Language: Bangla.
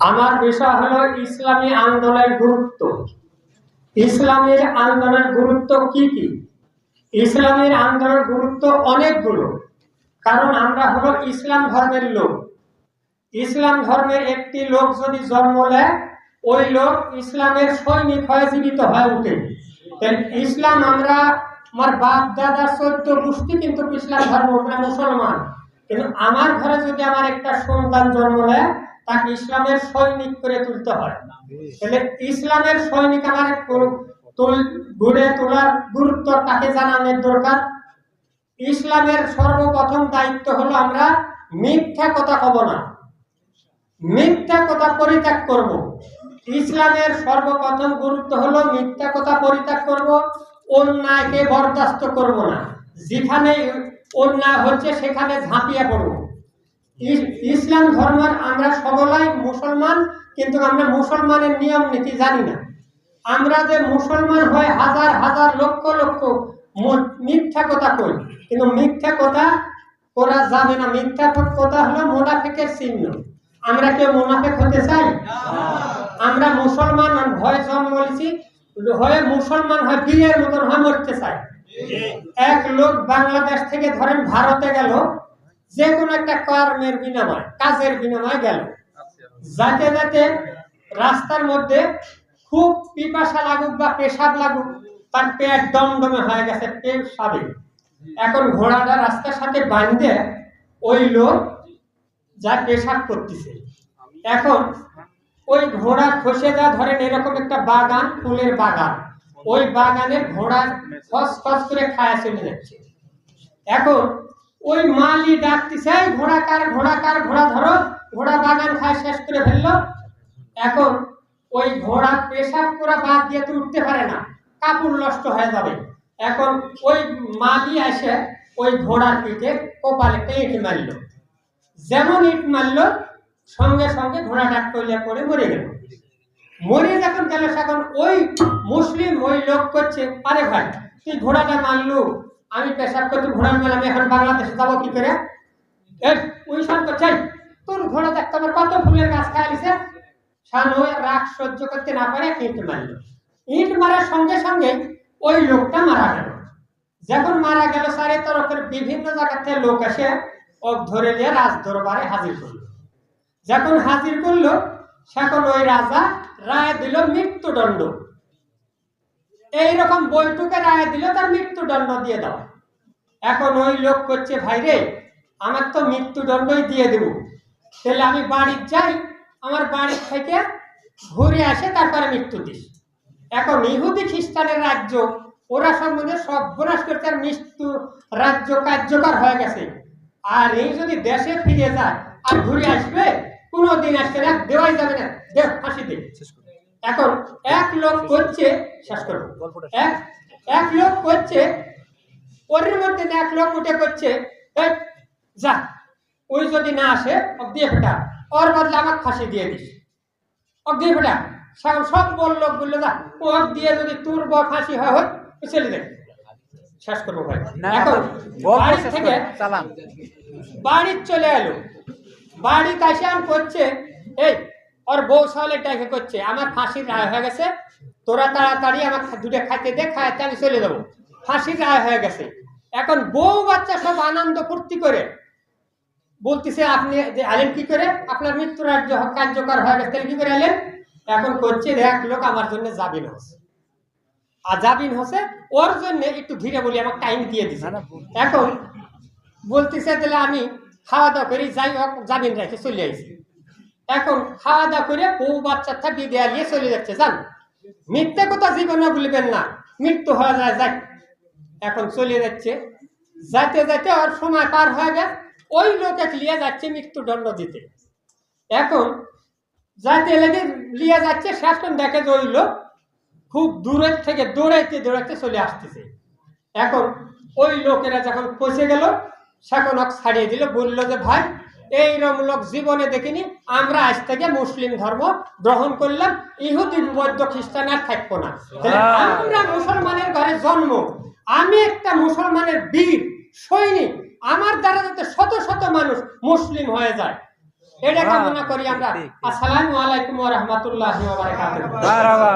আমার বিষয় হলো ইসলামী আন্দোলনের গুরুত্ব। ইসলামের আন্দোলনের গুরুত্ব কি কি? ইসলামের আন্দোলনের গুরুত্ব অনেকগুলো। কারণ আমরা হলো ইসলাম ধর্মের লোক। ইসলাম ধর্মের একটি লোক যদি জন্ম নেয়, ওই লোক ইসলামের সৈনিক হয়ে জীবিত হয়ে তাই ইসলাম আমরা, আমার বাপ, দাদা চোদ্দ গোষ্ঠী কিন্তু ইসলাম ধর্ম মুসলমান। কিন্তু আমার ঘরে যদি আমার একটা সন্তান জন্ম নেয় তাকে ইসলামের সৈনিক করে তুলতে হয়। তাহলে ইসলামের সৈনিক আমার গড়ে তোলার গুরুত্ব তাকে জানানোর দরকার। ইসলামের সর্বপ্রথম দায়িত্ব হলো আমরা মিথ্যা কথা কব না। মিথ্যা কথা পরিত্যাগ করব। ইসলামের সর্বপ্রথম গুরুত্ব হলো মিথ্যা কথা পরিত্যাগ করব, অন্যায়কে বরদাস্ত করব না। যেখানে অন্যায় হচ্ছে সেখানে ঝাঁপিয়ে পড়ব। ইসলাম ধর্মের আমরা সকলাই মুসলমান কিন্তু আমরা মুসলমানের নিয়ম নীতি জানি না। আমরা যে মুসলমান হয়ে হাজার হাজার লক্ষ লক্ষ মিথ্যা কথা কই কিন্তু মিথ্যা কথা করা যাবে না। মিথ্যা কথা হলো মোনাফেকের চিহ্ন। আমরা কেউ মোনাফেক হতে চাই? আমরা মুসলমান ভয় জন্ম বলেছি হয়ে মুসলমান হয় বীরের মতন হয় মরতে চাই। এক লোক বাংলাদেশ থেকে ধরেন ভারতে গেল যে কোনো একটা কর্মের বিনিময়, কাজের বিনিময় গেল। যাতে যাতে রাস্তার মধ্যে খুব পিপাসা লাগুক বা পেশাব লাগুক, তার পেট দমদমে হয়ে গেছে পেট পেশাবে। এখন ঘোড়াটা রাস্তার সাথে বাঁধে ওই লোক যা পেশাব করতেছে। এখন ওই ঘোড়া খসে যা ধরেন, এরকম একটা বাগান, ফুলের বাগান। ওই বাগানে ঘোড়া ফস ফস করে খায়া চলে যাচ্ছে। এখন ওই মালি ডাকতেছে, "এই ঘোড়া কার ঘোড়া কার, ঘোড়া ধরো। ঘোড়া বাগান খায় শেষ করে ফেলল। এখন ওই ঘোড়া পেশাব করা বাদ দিয়ে তো উঠতে পারে না, কাপড় নষ্ট হয়ে যাবে। এখন ওই মালি এসে ওই ঘোড়ার পিঠে কপালে একটা ইট মারলো। যেমন ইট মারলো, সঙ্গে সঙ্গে ঘোড়াটা টইলে করে মরে গেল। মরে যখন গেল, তখন ওই মুসলিম ওই লোক করছে, আরে ভাই, তুই ঘোড়াটা মারলু আমি পেশাব করতে ঘোড়া মেলাম এখন বাংলাদেশে যাব কি করে? ওই সব করছে তোর ঘোড়া দেখতে আমার কত ফুলের গাছ খাইছে শান হয়ে রাগ সহ্য করতে না পারে, ইট মারল। ইট মারার সঙ্গে সঙ্গে ওই লোকটা মারা গেল। যখন মারা গেল সারে তরফের বিভিন্ন জায়গা থেকে লোক এসে ও ধরে নিয়ে রাজ দরবারে হাজির করল। যখন হাজির করল সেখন ওই রাজা রায় দিল মৃত্যুদণ্ড। এইরকম বৈঠকে রায় দিলে তার মৃত্যুদণ্ড দিয়ে দাও এখন ওই লোক করছে, ভাই রে, আমার তো মৃত্যুদণ্ডই দিয়ে দেব। তাহলে আমি বাড়ির যাই, আমার বাড়ির থেকে ঘুরে আসে, তারপরে মৃত্যু দিস। এখন ইহুদি খ্রিস্টানের রাজ্য, ওরা সম্বন্ধে সব বিনাশ করতে আর মৃত্যু রাজ্য কার্যকর হয়ে গেছে। আর এই যদি দেশে ফিরে যায় আর ঘুরে আসবে কোনো দিন আসবে না দেওয়াই যাবে না। দেখ, ফাঁসি দে। এখন এক লোক করছে শেষ করব এক এক লোক করছে না এক লোক উঠে করছে "এই, যা ওই যদি না আসে দিয়ে ফেটা। ওর বদলে আমাকে ফাঁসি দিয়ে দিস। দিয়ে ফেটা। সব সব বল লোক বলল যা ওক দিয়ে যদি তোর বর ফাঁসি হয় হোক চলে দেখ শেষ করব ভাই। এখন বাড়ি থেকে বাড়ির চলে এলো। বাড়ি কাছে আম করছে এই ওর বউ সালে ডেকে করছে আমার ফাঁসির রায় হয়ে গেছে তোরা তাড়াতাড়ি আমার দুটো খাইতে দে খাইতে আমি চলে যাব। ফাঁসির রায় হয়ে গেছে। এখন বউ বাচ্চা সব আনন্দ ফুর্তি করে বলতেছে আপনি যে আলেন কি করে? আপনার মৃত্যু রাজ্য কার্যকর হয়ে গেছে কি করে আলেন? এখন করছে এক লোক আমার জন্য জাবিন হচ্ছে আর জাবিন হচ্ছে ওর জন্য একটু ধীরে বলি আমাকে টাইম দিয়ে দিছে। এখন বলতেছে তাহলে আমি খাওয়া দাওয়া করি যাই হোক জামিন রেখে চলে আইছি। এখন খাওয়া দাওয়া করে বউ বাচ্চা থাকি দেয়া নিয়ে চলে যাচ্ছে, জান? মিথ্যে কথা জীবনে বলবেন না। মৃত্যু হয়ে যায় যাক এখন চলে যাচ্ছে। যাইতে যাইতে ওর সময় পার হয়ে গেছে ওই লোকে নিয়ে যাচ্ছে মৃত্যুদণ্ড দিতে। এখন যাইতে লেগে নিয়ে যাচ্ছে পর্যন্ত দেখে যে ওই লোক খুব দূরের থেকে দৌড়াইতে দৌড়াইতে চলে আসতেছে। এখন ওই লোকেরা যখন পৌঁছে গেল সেখন ছাড়িয়ে দিল, বলল যে, ভাই এইরকম লোক জীবনে দেখিনি। আমরা আজ থেকে মুসলিম ধর্ম গ্রহণ করলাম। ইহুদি বৌদ্ধ খ্রিস্টান আর থাকব না। আমরা মুসলমানের ঘরে জন্ম। আমি একটা মুসলমানের বীর সৈনিক। আমার দ্বারা যাতে শত শত মানুষ মুসলিম হয়ে যায়। এটা কামনা করি আমরা। আসসালামু আলাইকুম ওয়া রাহমাতুল্লাহি ওয়া বারাকাতুহু। মারহাবা